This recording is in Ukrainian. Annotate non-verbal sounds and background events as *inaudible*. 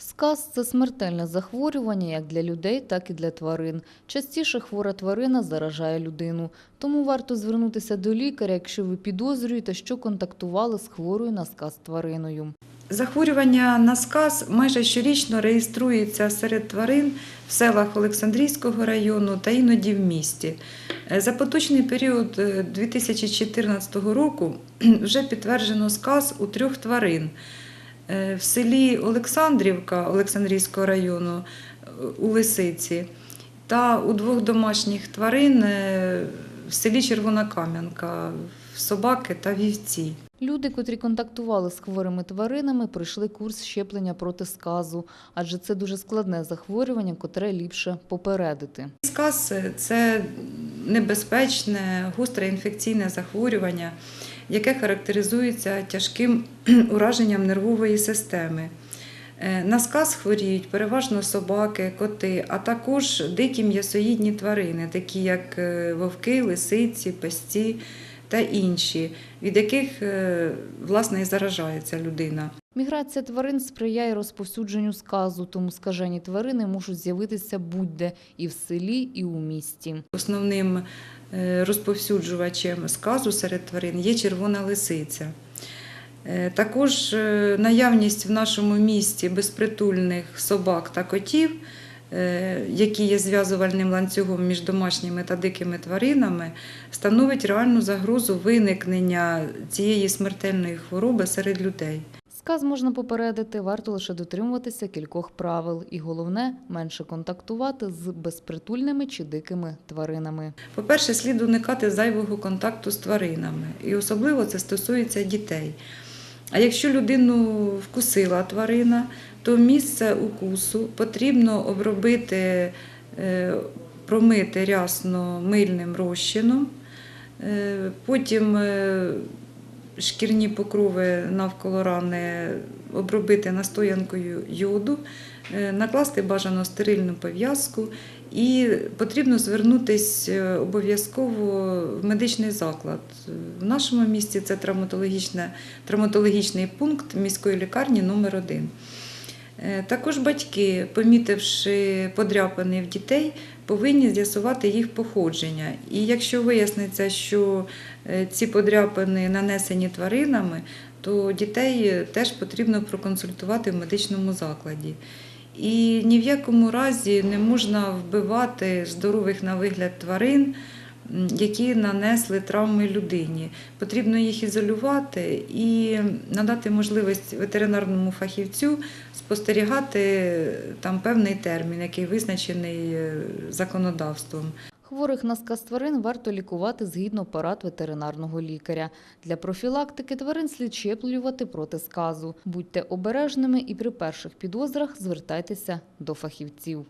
Сказ це смертельне захворювання як для людей, так і для тварин. Частіше хвора тварина заражає людину. Тому варто звернутися до лікаря, якщо ви підозрюєте, що контактували з хворою на сказ твариною. Захворювання на сказ майже щорічно реєструється серед тварин в селах Олександрійського району та іноді в місті. Е, За поточний період е, 2014 року вже підтверджено сказ у трьох тварин. Е, В селі Олександрівка Олександрійського району е, у Лисиці та у двох домашніх тварин е, в селі Червона Кам'янка в собаки та вівці. Люди, котрі контактували з хворими тваринами, пройшли курс щеплення проти сказу, адже це дуже складне захворювання, котре ліпше попередити. Сказ це небезпечне, гостре інфекційне захворювання, яке характеризується тяжким *clears throat* ураженням нервової системи. Е, На сказ хворіють переважно собаки, коти, а також дикі м'ясоїдні тварини, такі як е, вовки, лисиці, песці та інші, від яких е, власне і заражається людина. Міграція тварин сприяє розповсюдженню сказу, тому скажені тварини можуть з'явитися будь-де і в селі, і у місті. Основним е, розповсюджувачем сказу серед тварин є червона лисиця. Е, Також е, наявність в нашому місті безпритульних собак та котів, які є зв'язувальним ланцюгом між домашніми та дикими тваринами, становить реальну загрозу виникнення цієї смертельної хвороби серед людей. Сказ можна попередити, варто лише дотримуватися кількох правил. І головне менше контактувати з безпритульними чи дикими тваринами. По-перше, слід уникати зайвого контакту з тваринами, і особливо це стосується дітей. А якщо людину вкусила тварина, то місце укусу потрібно обробити, е, промити рясно мильним розчином, е, потім е, шкірні покрови навколо рани обробити настоянкою йоду, е, накласти бажано стерильну пов'язку і потрібно звернутися обов'язково в медичний заклад. В нашому місті це травматологічний пункт міської лікарні номер 1 Е, Також батьки, помітивши подряпини в дітей, повинні з'ясувати їх походження. І якщо виясниться, що е, ці подряпини нанесені тваринами, то дітей теж потрібно проконсультувати в медичному закладі. І ні в якому разі не можна вбивати здорових на вигляд тварин, які нанесли травми людині. Потрібно їх ізолювати і надати можливість ветеринарному фахівцю спостерігати там певний термін, який визначений е, законодавством. Хворих на сказ тварин варто лікувати згідно порад ветеринарного лікаря. Для профілактики тварин слід щеплювати проти сказу. Будьте обережними і при перших підозрах звертайтеся до фахівців.